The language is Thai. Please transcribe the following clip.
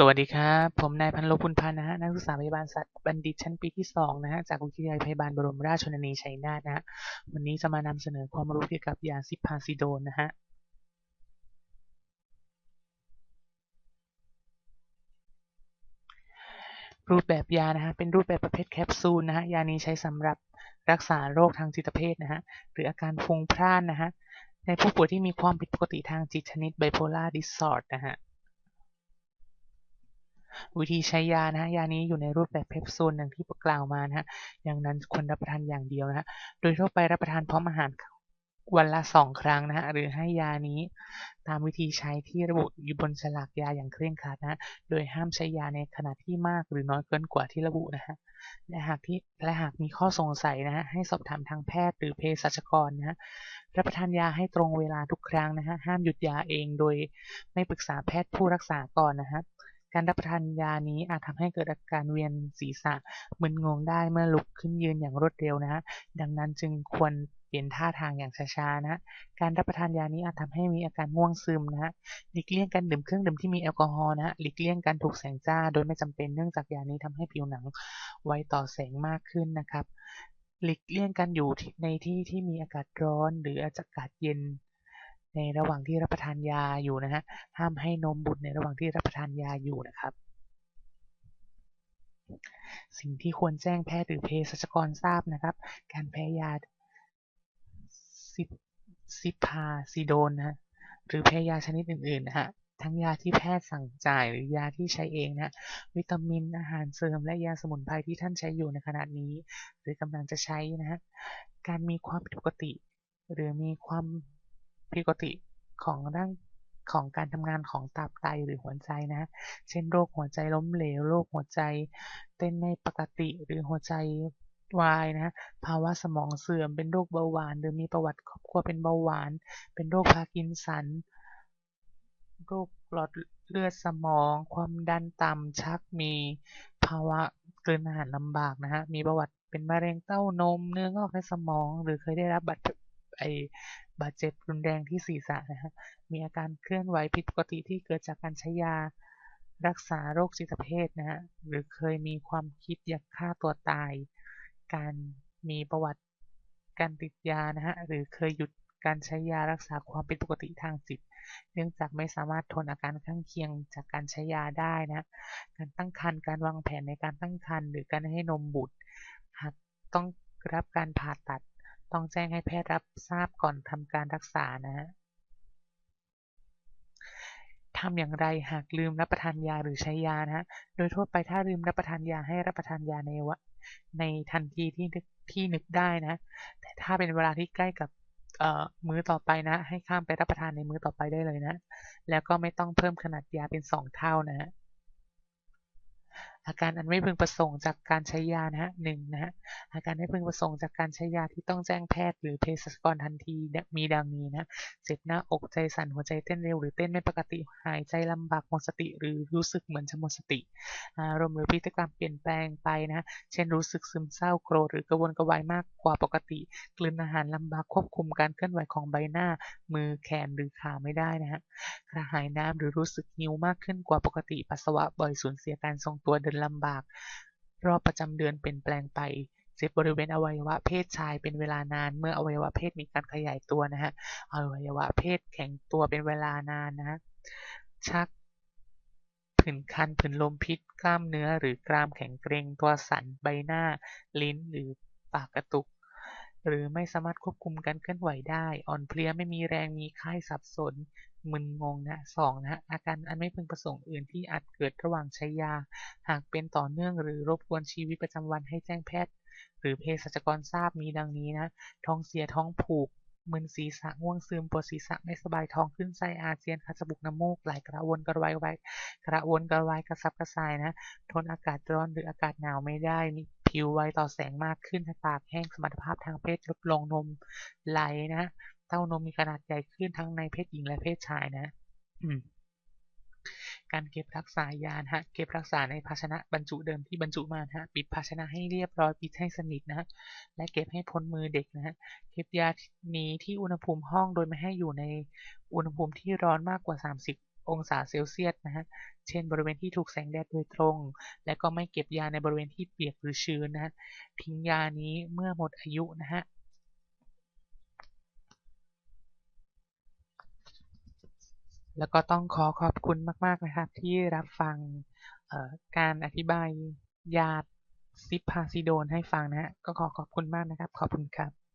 สวัสดีครับ ผมนายพันลพุนพันธ์นะฮะนักศึกษาพยาบาลสัตว์บัณฑิตชั้นปีที่สองนะฮะจากวิทยาลัยพยาบาลบรมราชชนนีชัยนาทนะฮะวันนี้จะมานำเสนอความรู้เกี่ยวกับยาซิพาซิโดนนะฮะรูปแบบยานะฮะเป็นรูปแบบประเภทแคปซูลนะฮะยานี้ใช้สำหรับรักษาโรคทางจิตเภทนะฮะหรืออาการฟุ้งพล่านนะฮะในผู้ป่วยที่มีความผิดปกติทางจิตชนิดไบโพล่าดิสอร์ดนะฮะ วิธีใช้ยานะฮะยานี้อยู่ในรูปแบบแคปซูลอย่างที่กล่าวมานะฮะอย่างนั้นควรรับประทานอย่างเดียวนะฮะโดยทั่วไปรับประทานพร้อมอาหารวันละสองครั้งนะฮะหรือให้ยานี้ตามวิธีใช้ที่ระบุอยู่บนฉลากยาอย่างเคร่งครัดนะะโดยห้ามใช้ยาในขนาดที่มากหรือน้อยเกินกว่าที่ระบุนะฮะและหากที่และหากมีข้อสงสัยนะฮะให้สอบถามทางแพทย์หรือเภสัชกรนะฮะรับประทานยาให้ตรงเวลาทุกครั้งนะฮะห้ามหยุดยาเองโดยไม่ปรึกษาแพทย์ผู้รักษาก่อนนะฮะ การรับประทานยานี้อาจทำให้เกิดอาการเวียนศีรษะมึนงงได้เมื่อลุกขึ้นยืนอย่างรวดเร็วนะฮะดังนั้นจึงควรเปลี่ยนท่าทางอย่างช้าๆนะการรับประทานยานี้อาจทำให้มีอาการง่วงซึมนะฮะหลีกเลี่ยงการดื่มเครื่องดื่มที่มีแอลกอฮอล์นะฮะหลีกเลี่ยงการถูกแสงจ้า โดยไม่จำเป็นเนื่องจากยานี้ทำให้ผิวหนังไวต่อแสงมากขึ้นนะครับ หลีกเลี่ยงการอยู่ในที่ที่มีอากาศร้อน หรืออากาศเย็น ในระหว่างที่รับประทานยาอยู่นะฮะห้ามให้นมบุตรในระหว่างที่รับประทานยาอยู่นะครับ สิ่งที่ควรแจ้งแพทย์หรือเภสัชกรทราบนะครับ การแพ้ยาซิซิพาซิโดนนะหรือแพ้ยาชนิดอื่นๆนะฮะทั้งยาที่แพทย์สั่งจ่ายหรือยาที่ใช้เองนะวิตามินอาหารเสริมและยาสมุนไพรที่ท่านใช้อยู่ในขณะนี้ หรือกำลังจะใช้นะฮะการมีความผิดปกติ หรือมีความ ผิดปกติของร่างของการทำงานของตับไตหรือหัวใจนะ เช่นโรคหัวใจล้มเหลว โรคหัวใจ เต้นไม่ปกติหรือหัวใจวายนะ ภาวะสมองเสื่อม เป็นโรคเบาหวาน หรือมีประวัติครอบครัวเป็นเบาหวาน เป็นโรคพาร์กินสัน โรคหลอดเลือดสมอง ความดันต่ำ ชักมี ภาวะกลืนอาหารลำบากนะฮะ มีประวัติเป็นมะเร็งเต้านม เนื้องอกในสมอง หรือเคยได้รับบาด ไอบาดเจ็บรุนแรงที่ศีรษะนะฮะมีอาการเคลื่อนไหวผิดปกติที่เกิดจากการใช้ยารักษาโรคจิตเภทนะฮะหรือเคยมีความคิดอยากฆ่าตัวตาย การมีประวัติการติดยานะฮะหรือเคยหยุดการใช้ยารักษาความผิดปกติทางจิต เนื่องจากไม่สามารถทนอาการข้างเคียงจากการใช้ยาได้นะ การตั้งครรภ์การวางแผนในการตั้งครรภ์หรือการให้นมบุตร หากต้องรับการผ่าตัด ต้องแจ้งให้แพทย์รับทราบก่อนทำการรักษานะฮะทำอย่างไรหากลืมรับประทานยาหรือใช้ยานะฮะ โดยทั่วไปถ้าลืมรับประทานยาให้รับประทานยาในวะในทันทีที่นึกที่นึกได้นะ แต่ถ้าเป็นเวลาที่ใกล้กับมื้อต่อไปนะ ให้ข้ามไปรับประทานในมื้อต่อไปได้เลยนะ แล้วก็ไม่ต้องเพิ่มขนาดยาเป็นสองเท่านะฮะ อาการอันไม่พึงประสงค์จากการใช้ยานะฮะหนึ่งนะฮะอาการไม่พึงประสงค์จากการใช้ยาที่ต้องแจ้งแพทย์หรือเภสัชกรทันทีมีดังนี้นะเจ็บหน้าอกใจสั่นหัวใจเต้นเร็วหรือเต้นไม่ปกติหายใจลำบากหมดสติ หรือรู้สึกเหมือนจะหมดสติอารมณ์หรือพฤติกรรมเปลี่ยนแปลงไปนะเช่นรู้สึกซึมเศร้าโกรธหรือกระวนกระวายมากกว่าปกติกลืนอาหารลำบากควบคุมการเคลื่อนไหวของใบหน้า มือแขนหรือขาไม่ได้นะฮะกระหายน้ำหรือรู้สึกหิวมากขึ้นกว่าปกติปัสสาวะบ่อยสูญเสียการทรงตัวเดินลำบาก รอบประจำเดือนเปลี่ยนแปลงไปเจ็บบริเวณอวัยวะเพศชายเป็นเวลานาน เมื่ออวัยวะเพศมีการขยายตัวนะฮะอวัยวะเพศแข็งตัวเป็นเวลานานนะชักผื่นคันผื่นลมพิษกล้ามเนื้อหรือกรามแข็งเกร็งตัวสันใบหน้า ลิ้นหรือปากกระตุก หรือไม่สามารถควบคุมการเคลื่อนไหวได้ อ่อนเพลียไม่มีแรงมีไข้สับสน มึนงงนะสองนะฮะอาการอันไม่พึงประสงค์อื่นที่อาจเกิดระหว่างใช้ยา หากเป็นต่อเนื่องหรือรบกวนชีวิตประจำวันให้แจ้งแพทย์ หรือเภสัชกรทราบมีดังนี้นะ ท้องเสียท้องผูกมึนศีรษะง่วงซึมปวดศีรษะไม่สบายท้องขึ้นไส้อาเจียนคัดจมูกน้ำมูกไหลกระวนกระวายไวกระวนกระวายกระสับกระส่ายนะ ทนอากาศร้อนหรืออากาศหนาวไม่ได้ มี ผิวไวต่อแสงมากขึ้นปากแห้งสมรรถภาพทางเพศลดลงนมไหลนะเต้านมมีขนาดใหญ่ขึ้นทั้งในเพศหญิงและเพศชายนะการเก็บรักษายานฮะ เก็บรักษาในภาชนะบรรจุเดิมที่บรรจุมาฮะ ปิดภาชนะให้เรียบร้อยปิดให้สนิทนะฮะ และเก็บให้พ้นมือเด็กนะฮะ เก็บยานี้ที่อุณหภูมิห้องโดยไม่ให้อยู่ในอุณหภูมิที่ร้อนมากกว่า 30 องศาเซลเซียสนะฮะ เช่น บริเวณที่ถูกแสงแดดโดยตรง และก็ไม่เก็บยาในบริเวณที่เปียกหรือชื้นนะฮะ ทิ้งยานี้เมื่อหมดอายุนะฮะแล้วก็ต้องขอขอบคุณมาก ๆ นะครับ ที่รับฟังการอธิบายยาซิปพาซิโดนให้ฟังนะฮะ ก็ขอขอบคุณมากนะครับ ขอบคุณครับ